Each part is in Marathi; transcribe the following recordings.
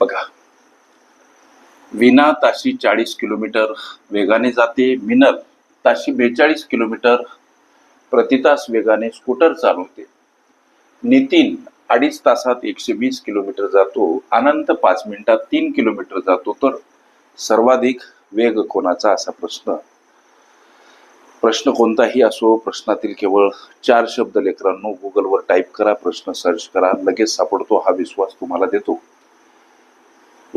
बघा. विना ताशी चाळीस किलोमीटर वेगाने जाते मिनल ताशी बेचाळीस किलोमीटर प्रतितास वेगाने स्कूटर चालवते. नितीन अडीच तासात एकशे वीस किलोमीटर जातो अनंत पाच मिनिटात तीन किलोमीटर जातो. तर सर्वाधिक वेग कोणाचा असा प्रश्न? प्रश्न कोणताही असो प्रश्नातील केवळ चार शब्द लेकरांनो गुगलवर टाईप करा प्रश्न सर्च करा लगेच सापडतो हा विश्वास तुम्हाला देतो.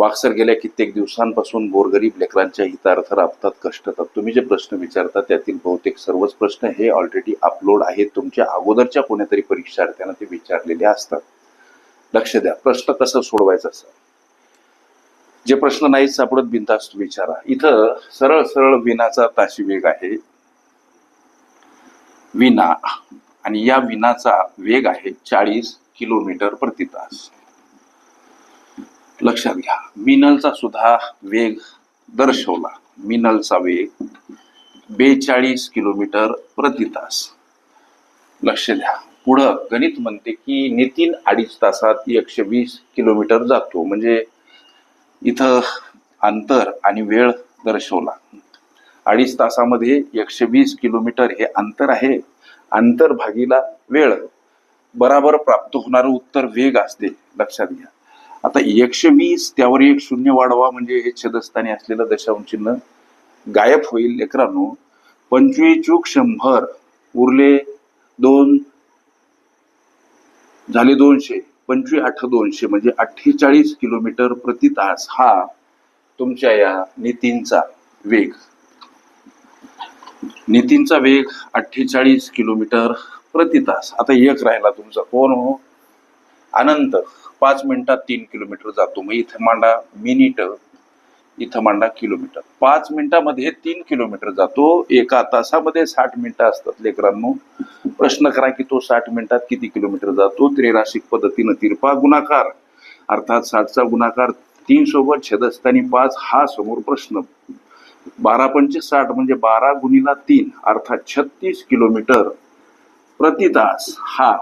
वाक्सर गेल्या कित्येक दिवसांपासून गोरगरीब लेकरांच्या हितार्थ राबतात कष्टतात. तुम्ही जे प्रश्न विचारता त्यातील बहुतेक सर्वच प्रश्न हे ऑलरेडी अपलोड आहेत. तुमच्या अगोदरच्या कोणीतरी परीक्षार्थ्यांना ते विचारलेले असतात. लक्ष द्या प्रश्न कसं सोडवायचा असं? जे प्रश्न नाहीत सापडत बिनतास्त विचारा. इथं सरळ सरळ विनाचा ताशी वेग आहे. विना आणि या विनाचा वेग आहे चाळीस किलोमीटर प्रति तास. लक्षात घ्या. मिनलचा सुद्धा वेग दर्शवला. मिनलचा वेग बेचाळीस किलोमीटर प्रति तास. लक्ष द्या. पुढं गणित म्हणते की नितीन अडीच तासात एकशे वीस किलोमीटर जातो. म्हणजे इथं अंतर आणि वेळ दर्शवला. अडीच तासामध्ये एकशे वीस किलोमीटर हे अंतर आहे. अंतर भागीला वेळ. बराबर प्राप्त होणारं उत्तर वेग असते. लक्षात घ्या. आता एकशे वीस त्यावर एक शून्य वाढवा म्हणजे हे छेदस्थानी असलेलं दशांश चिन्ह गायब होईल लेकरांनो. पंचवीस चूक शंभर उरले दोन झाले दोनशे. पंचवीस आठ दोनशे म्हणजे अठ्ठेचाळीस किलोमीटर प्रति तास हा तुमच्या या नितीनचा वेग. नितीनचा वेग अठ्ठेचाळीस किलोमीटर प्रति तास. आता एक राहिला तुमचा कोण हो. अनंत. पाच मिनिटात तीन किलोमीटर जातो. मग इथं मांडा मिनिट इथं मांडा किलोमीटर. पाच मिनिटामध्ये तीन किलोमीटर जातो. एका तासामध्ये साठ मिनिटं असतात लेकरांनो. प्रश्न करा की तो साठ मिनिटात किती किलोमीटर जातो? त्रेराशिक पद्धतीनं तिरपा गुणाकार. अर्थात साठचा गुणाकार तीन सोबत छेदस्थानी पाच हा समोर प्रश्न. बारा पंचे साठ म्हणजे बारा गुणीला तीन. अर्थात छत्तीस किलोमीटर प्रति तास. हा.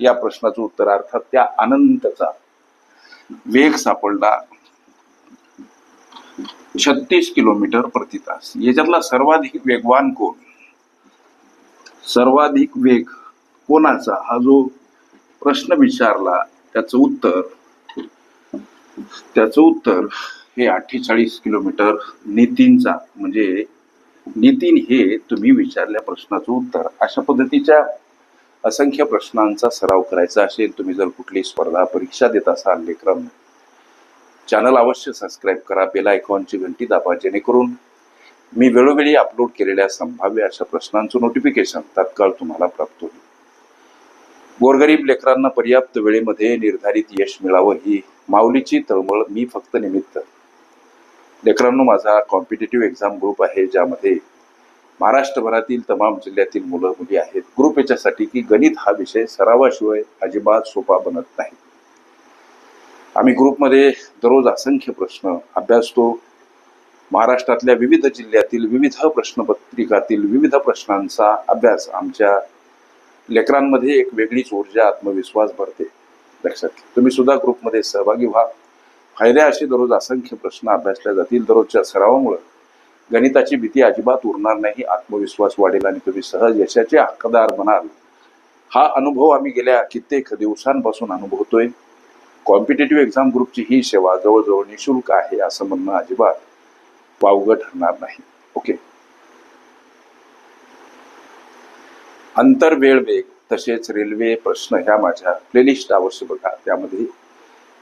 या प्रश्नाचं उत्तर अर्थात त्या अनंतचा वेग सापडला छत्तीस किलोमीटर प्रति तास. याच्यातला सर्वाधिक वेगवान कोण? सर्वाधिक वेग कोणाचा? हा जो प्रश्न विचारला त्याचं उत्तर त्याचं उत्तर हे अठ्ठेचाळीस किलोमीटर नितीनचा म्हणजे नितीन हे तुम्ही विचारल्या प्रश्नाचं उत्तर. अशा पद्धतीच्या असंख्य प्रश्नांचा सराव करायचा असेल तुम्ही जर कुठली स्पर्धा परीक्षा देत असाल लेकरांनो चॅनल अवश्य सबस्क्राईब करा बेल आयकॉनची घंटी दाबा जेणेकरून मी वेळोवेळी अपलोड केलेल्या संभाव्य अशा प्रश्नांचं नोटिफिकेशन तात्काळ तुम्हाला प्राप्त होईल. गोरगरीब लेकरांना पर्याप्त वेळेमध्ये निर्धारित यश मिळावं ही माऊलीची तळमळ मी फक्त निमित्त. लेकरांनो माझा कॉम्पिटेटिव्ह एक्झाम ग्रुप आहे ज्यामध्ये महाराष्ट्रभरातील तमाम जिल्ह्यातील मुलं मुली आहेत. ग्रुप याच्यासाठी की गणित हा विषय सरावाशिवाय अजिबात सोपा बनत नाही. आम्ही ग्रुपमध्ये दररोज असंख्य प्रश्न अभ्यासतो. महाराष्ट्रातल्या विविध जिल्ह्यातील विविध प्रश्नपत्रिकातील विविध प्रश्नांचा अभ्यास आमच्या लेकरांमध्ये एक वेगळीच ऊर्जा आत्मविश्वास भरते. लक्षात घ्या. तुम्ही सुद्धा ग्रुपमध्ये सहभागी व्हा. फायदे असे दररोज असंख्य प्रश्न अभ्यासले जातील दररोजच्या सरावामुळे. गणिताची भीती अजिबात उरणार नाही आत्मविश्वास वाढेल आणि तुम्ही सहज यशाचे हक्कदार बनाल. हा अनुभव आम्ही गेल्या कित्येक दिवसांपासून अनुभवतोय. कॉम्पिटेटिव्ह एक्झाम ग्रुपची ही सेवा जवळजवळ निशुल्क आहे असं म्हणणं अजिबात वावगं ठरणार नाही. ओके अंतर वेळ वेग तसेच रेल्वे प्रश्न ह्या माझ्या प्लेलिस्ट अवश्य बघा. त्यामध्ये